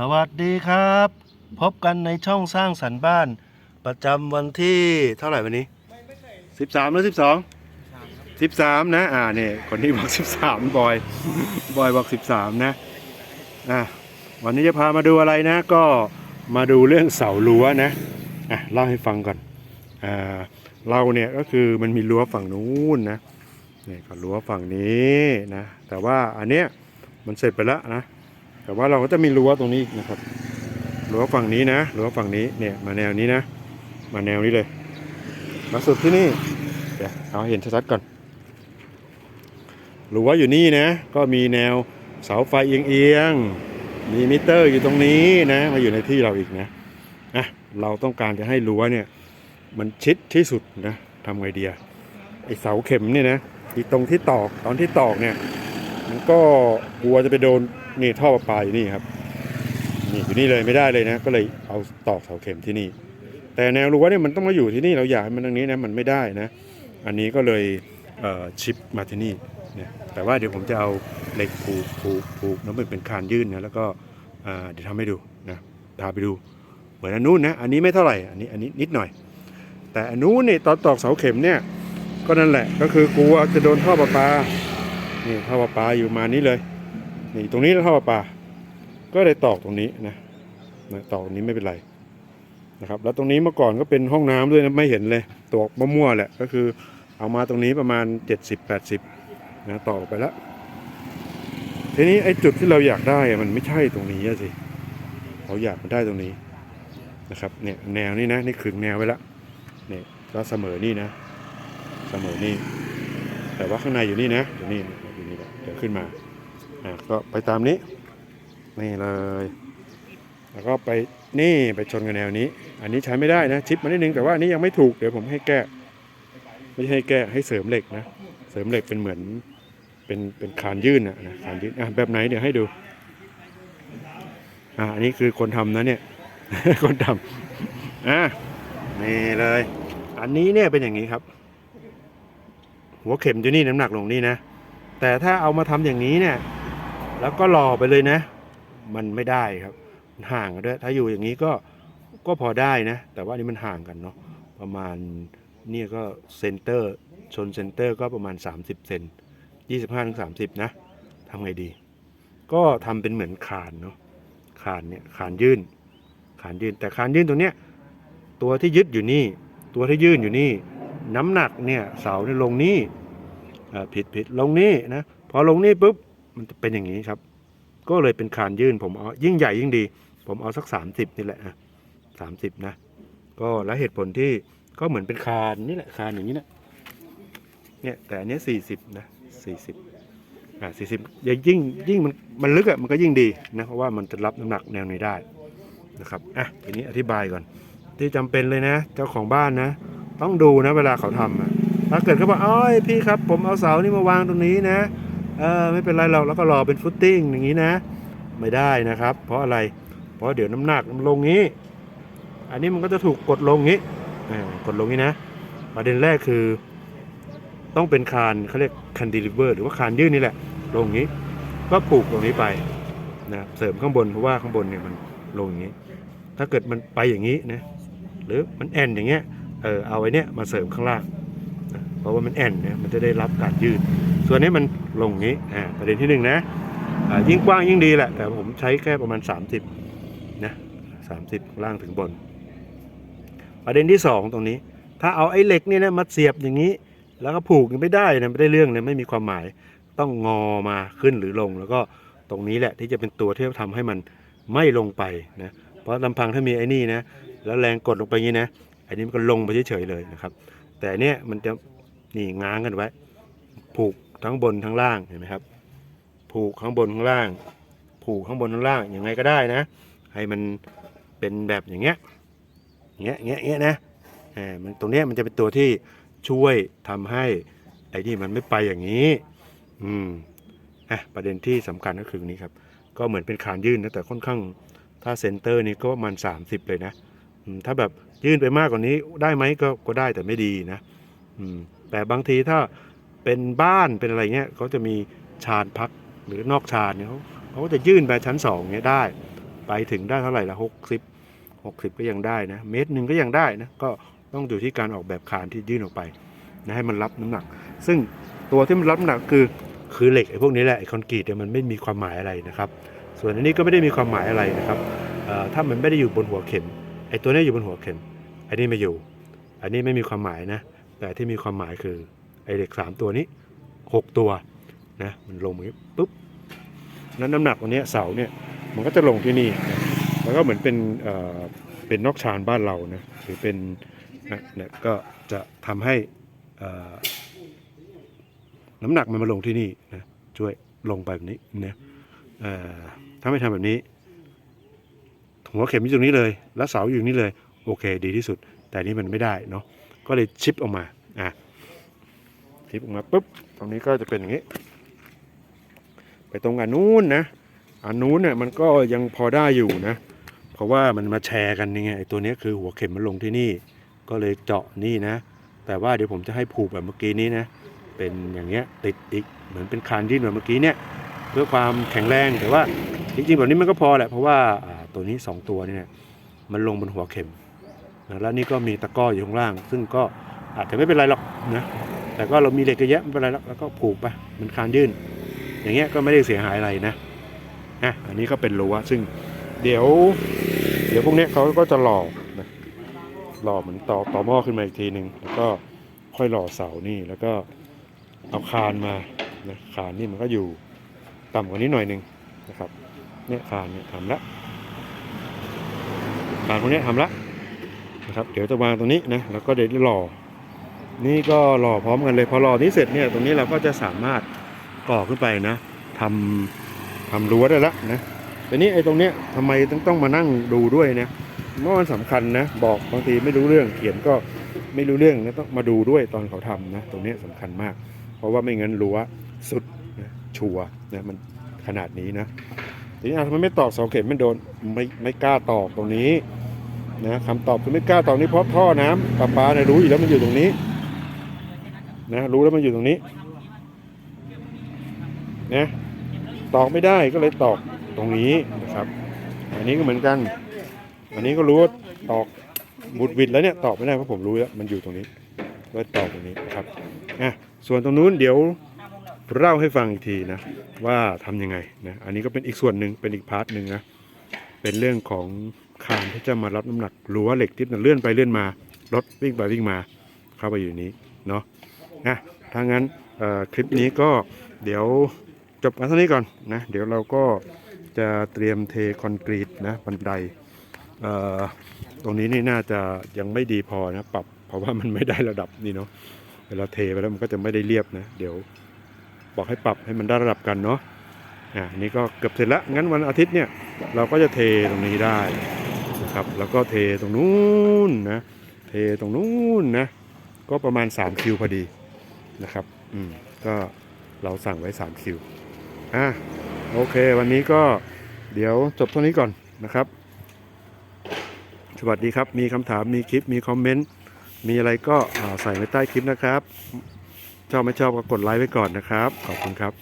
สวัสดีครับ พบกันในช่องสร้างสรรค์บ้าน ประจำวันที่เท่าไหร่วันนี้13หรือ12 13นะ อ่าเนี่ยคนที่บอก13บสามบอย บอยบอก13นะอะวันนี้จะพามาดูอะไรนะ ก็มาดูเรื่องเสารั้วนะอะเล่าให้ฟังก่อนอ่าเราเนี่ยก็คือมันมีรั้วฝั่งนู้นนะเนี่ยก็รั้วฝั่งนี้นะแต่ว่าอันเนี้ยมันเสร็จไปแล้วนะ แต่ว่าเราก็จะมีรั้วตรงนี้อีกนะครับรั้วฝั่งนี้นะรั้วฝั่งนี้เนี่ยมาแนวนี้นะ มาแนวนี้เลยมาสุดที่นี่เดี๋ยวเอาเห็นชัดๆก่อนรั้วอยู่นี่นะก็มีแนวเสาไฟเอียงๆมีมิเตอร์อยู่ตรงนี้นะมาอยู่ในที่เราอีกนะอะเราต้องการจะให้รั้วเนี่ยมันชิดที่สุดนะทำไงเดียไอเสาเข็มเนี่ยนะที่ตรงที่ตอกตอนที่ตอกเนี่ยมันก็กลัวจะไปโดน นี่ท่อประปาอยู่นี่ครับนี่อยู่นี่เลยไม่ได้เลยนะ ก็เลยเอาตอกเสาเข็มที่นี่ แต่แนวรั้วเนี่ยมันต้องมาอยู่ที่นี่เราอยากให้มันตรงนี้นะมันไม่ได้นะ อันนี้ก็เลยเชิปมาที่นี่เนี่ยแต่ว่าเดี๋ยวผมจะเอาเหล็กผูกผูกผูกแล้วมันเป็นคานยื่นนะแล้วก็เดี๋ยวทำให้ดูนะพาไปดู เหมือนอันนู้นนะอันนี้ไม่เท่าไหร่อันนี้อันนี้นิดหน่อย แต่อันนู้นนี่ตอนตอกเสาเข็มเนี่ยก็นั่นแหละก็คือกลัวจะโดนท่อประปานี่ท่อประปาอยู่มานี้เลย นี่ตรงนี้ท่อประปา ก็เลยตอกตรงนี้นะนะตอกตรงนี้ไม่เป็นไรนะครับ แล้วตรงนี้เมื่อก่อนก็เป็นห้องน้ำด้วยนะไม่เห็นเลยตอกมั่วๆแหละก็คือเอามาตรงนี้ประมาณ 70-80นะตอกไปแล้วทีนี้ไอ้จุดที่เราอยากได้มันไม่ใช่ตรงนี้อะสิเราอยากมันได้ตรงนี้นะครับเนี่ยแนวนี้นะนี่ขึงแนวไว้แล้วเนี่ยก็เสมอนี่นะ เสมอนี่แต่ว่าข้างในอยู่นี่นะอยู่นี่อยู่นี่แหละเดี๋ยวขึ้นมา ก็ไปตามนี้ นี่เลย แล้วก็ไปนี่ไปชนกับแนวนี้ อันนี้ใช้ไม่ได้นะชิปมานิดนึงแต่ว่านนี้ยังไม่ถูกเดี๋ยวผมให้แก้ไม่ใช่ให้แก้ให้เสริมเหล็กนะ เสริมเหล็กเป็นเหมือนเป็นเป็นคานยื่นนะนะคานยื่นอะแบบไหนเดี๋ยวให้ดูอะอันนี้คือคนทำนะเนี่ย คนทำอะนี่เลย อันนี้เนี่ยเป็นอย่างนี้ครับ หัวเข็มอยู่นี่น้ำหนักลงนี่นะแต่ถ้าเอามาทำอย่างนี้เนี่ย แล้วก็รอไปเลยนะ มันไม่ได้ครับมันห่างกันด้วยถ้าอยู่อย่างนี้ก็ก็พอได้นะ แต่ว่าอันนี้มันห่างกันเนาะประมาณเนี่ยก็เซนเตอร์ชนเซนเตอร์ก็ประมาณ 30 เซน25ถึง30 นะทำไงดี ก็ทำเป็นเหมือนคานเนาะคานเนี่ยคานยื่นคานยื่นแต่คานยื่นตรงเนี้ยตัวที่ยึดอยู่นี่ ตัวที่ยื่นอยู่นี่ น้ำหนักเนี่ยเสาเนี่ยลงนี่อ่าผิดผิดลงนี่นะพอลงนี่ปุ๊บ มันจะเป็นอย่างนี้ครับ ก็เลยเป็นคานยื่นผมเอายิ่งใหญ่ยิ่งดี ผมเอาสัก 30 นี่แหละอะสามสิบนะ ก็แล้วเหตุผลที่ก็เหมือนเป็นคานนี่แหละคานอย่างนี้นะเนี่ยแต่อันนี้สี่สิบนะสี่สิบอ่าสี่สิบยิ่งยิ่งมันมันลึกอะมันก็ยิ่งดีนะเพราะว่ามันจะรับน้ำหนักแนวนี้ได้นะครับอะทีนี้อธิบายก่อน ที่จำเป็นเลยนะ เจ้าของบ้านนะ ต้องดูนะเวลาเขาทำอะถ้าเกิดเขาบอกอ้อยพี่ครับ ผมเอาเสานี่มาวางตรงนี้นะ เออไม่เป็นไรเราแล้วก็รอเป็นฟุตติ้งอย่างนี้นะ ไม่ได้นะครับ เพราะอะไร เพราะเดี๋ยวน้ำหนักมันลงงี้ อันนี้มันก็จะถูกกดลงงี้กดลงนี้นะ ประเด็นแรกคือ ต้องเป็นคานเขาเรียกคันดิลิเวอร์หรือว่าคานยื่นนี่แหละ ลงงี้ ก็ผูกตรงนี้ไปนะเสริมข้างบนเพราะว่าข้างบนเนี่ยมันลงอย่างนี้ ถ้าเกิดมันไปอย่างนี้นะหรือมันแอนอย่างเงี้ยเออเอาไว้เนี้ยมาเสริมข้างล่างนะเพราะว่ามันแอนเนี่ยมันจะได้รับการยืด ส่วนนี้มันลงอย่างนี้อ่าประเด็นที่หนึ่งนะอ่ายิ่งกว้างยิ่งดีแหละ แต่ผมใช้แค่ประมาณ 30นะ30ล่างถึงบน ประเด็นที่สองตรงนี้ ถ้าเอาไอ้เหล็กเนี่ยนะมาเสียบอย่างนี้ แล้วก็ผูกยังไม่ได้นะไม่ได้เรื่องเลยไม่มีความหมายต้องงอมาขึ้นหรือลง แล้วก็ตรงนี้แหละที่จะเป็นตัวที่ทำให้มันไม่ลงไปนะเพราะลำพังถ้ามีไอ้นี่นะแล้วแรงกดลงไปอย่างนี้นะอันนี้มันก็ลงไปเฉยๆเลยนะครับ แต่เนี้ยมันจะนี่ง้างกันไว้ ผูก ทั้งบนทั้งล่างเห็นไหมครับ ผูกข้างบนข้างล่าง ผูกข้างบนข้างล่างยังไงก็ได้นะ ให้มันเป็นแบบอย่างเงี้ยเงี้ยเงี้ยเงี้ยนะอ่ามันตรงเนี้ยมันจะเป็นตัวที่ช่วยทำให้ไอ้นี่มันไม่ไปอย่างนี้ อืมอะประเด็นที่สำคัญก็คือนี้ครับ ก็เหมือนเป็นคานยื่นนะแต่ค่อนข้างถ้าเซนเตอร์นี่ก็ประมาณ30 เลยนะถ้าแบบยื่นไปมากกว่านี้ได้ไหมก็ก็ได้แต่ไม่ดีนะอืมแต่บางทีถ้า เป็นบ้านเป็นอะไรเงี้ยเขาจะมีชานพักหรือนอกชานเนี่ยเขาเขาก็จะยื่นไปชั้นสองเงี้ยได้ ไปถึงได้เท่าไหร่ละหกสิบหกสิบก็ยังได้นะเมตรหนึ่งก็ยังได้นะก็ต้องอยู่ที่การออกแบบคานที่ยื่นออกไปนะให้มันรับน้ำหนัก ซึ่งตัวที่มันรับน้ำหนักคือคือเหล็กไอ้พวกนี้แหละไอ้คอนกรีตเนี่ยมันไม่มีความหมายอะไรนะครับ ส่วนอันนี้ก็ไม่ได้มีความหมายอะไรนะครับถ้ามันไม่ได้อยู่บนหัวเข็มไอ้ตัวนี้อยู่บนหัวเข็มอันนี้ไม่อยู่ อันนี้ไม่มีความหมายนะ แต่ที่มีความหมายคือ ไอเหล็กสามตัวนี้หกตัวนะมันลงอย่างนี้ปุ๊บนั้นน้ำหนักตัวเนี้ยเสาเนี่ยมันก็จะลงที่นี่นะแล้วก็เหมือนเป็นเอ่อเป็นนอกชานบ้านเรานะหรือเป็นนะเนี่ยก็จะทำให้เอ่อน้ำหนักมันมาลงที่นี่นะช่วยลงไปแบบนี้นะเอ่อถ้าไม่ทำแบบนี้หัวเข็มอยู่ตรงนี้เลย แล้วเสาอยู่นี้เลย โอเค ดีที่สุด แต่นี้มันไม่ได้เนาะก็เลยชิปออกมาอะ ชิปออกมาปุ๊บตรงนี้ก็จะเป็นอย่างนี้ ไปตรงอันนู้นนะอันนู้นเนี่ยมันก็ยังพอได้อยู่นะ เพราะว่ามันมาแชร์กันนี่ไงไอตัวนี้คือหัวเข็มมันลงที่นี่ ก็เลยเจาะนี่นะ แต่ว่าเดี๋ยวผมจะให้ผูกแบบเมื่อกี้นี้นะ เป็นอย่างเงี้ยติดอีกเหมือนเป็นคานดิ้นแบบเมื่อกี้เนี่ยเพื่อความแข็งแรงแต่ว่าจริงๆแบบนี้มันก็พอแหละเพราะว่าตัวนี้สองตัวเนี่ยมันลงบนหัวเข็มนะแล้วนี่ก็มีตะก้ออยู่ข้างล่าง ซึ่งก็อาจจะไม่เป็นไรหรอกนะ แต่ก็เรามีเหล็กเยอะแยะไม่เป็นไรหรอกแล้วก็ผูกไปมันคานยื่น อย่างเงี้ยก็ไม่ได้เสียหายอะไรนะอะอันนี้ก็เป็นรั้วซึ่งเดี๋ยว เดี๋ยวพวกเนี้ยเขาก็จะหล่อนะหล่อเหมือนต่อต่อหม้อขึ้นมาอีกทีหนึ่งแล้วก็ค่อยหล่อเสานี่แล้วก็เอาคานมานะคานนี่มันก็อยู่ต่ำกว่านี้หน่อยหนึ่งนะครับเนี่ยคานเนี่ยทำละคานพวกนี้ทำละนะครับเดี๋ยวจะวางตรงนี้นะแล้วก็เดี๋ยวหล่อ นี่ก็หล่อพร้อมกันเลยพอหล่อนี้เสร็จเนี่ยตรงนี้เราก็จะสามารถก่อขึ้นไปนะทำทำรั้วได้ละนะแต่นี้ไอ้ตรงเนี้ยทำไมต้องต้องมานั่งดูด้วยเนะเพราะมันสำคัญนะบอกบางทีไม่รู้เรื่องเขียนก็ไม่รู้เรื่องนะต้องมาดูด้วยตอนเขาทำนะตรงนี้สำคัญมาก เพราะว่าไม่งั้นรั้วสุดนะชัวนะมันขนาดนี้นะทีนี้ทำไมไม่ตอกเสาเข็มไม่โดนไม่ไม่กล้าตอกตรงนี้นะคำตอบคือไม่กล้าตอบนี่เพราะท่อน้ำประปาเนี่ยรู้อยู่แล้วมันอยู่ตรงนี้ นะรู้แล้วมันอยู่ตรงนี้นะตอกไม่ได้ก็เลยตอกตรงนี้นะครับ อันนี้ก็เหมือนกัน อันนี้ก็รู้ว่าตอกบุดวิดแล้วเนี่ยตอกไม่ได้เพราะผมรู้แล้วมันอยู่ตรงนี้ก็ตอกตรงนี้นะครับอะส่วนตรงนู้นเดี๋ยวเล่าให้ฟังอีกทีนะว่าทำยังไงนะอันนี้ก็เป็นอีกส่วนหนึ่งเป็นอีกพาร์ทหนึ่งนะเป็นเรื่องของคานที่จะมารับน้ำหนักรั้วเหล็กที่มันเลื่อนไปเลื่อนมา รถวิ่งไปวิ่งมา เข้าไปอยู่นี้เนาะ นะถ้างั้นคลิปนี้ก็เดี๋ยวจบกันเท่านี้ก่อนนะเดี๋ยวเราก็จะเตรียมเทคอนกรีตนะบันไดตรงนี้นี่น่าจะยังไม่ดีพอนะปรับเพราะว่ามันไม่ได้ระดับนี่เนาะเวลาเทไปแล้วมันก็จะไม่ได้เรียบนะ เดี๋ยวบอกให้ปรับให้มันได้ระดับกันเนาะอ่านี่ก็เกือบเสร็จแล้วงั้นวันอาทิตย์เนี่ยเราก็จะเทตรงนี้ได้นะครับแล้วก็เทตรงนู้นนะเทตรงนู้นนะก็ประมาณ3คิวพอดี นะครับ อืม ก็เราสั่งไว้3คิว อะ โอเค วันนี้ก็เดี๋ยวจบเท่านี้ก่อนนะครับ สวัสดีครับ มีคำถาม มีคลิป มีคอมเมนต์ มีอะไรก็ใส่ไว้ใต้คลิปนะครับ ชอบไม่ชอบก็กดไลค์ไว้ก่อนนะครับ ขอบคุณครับ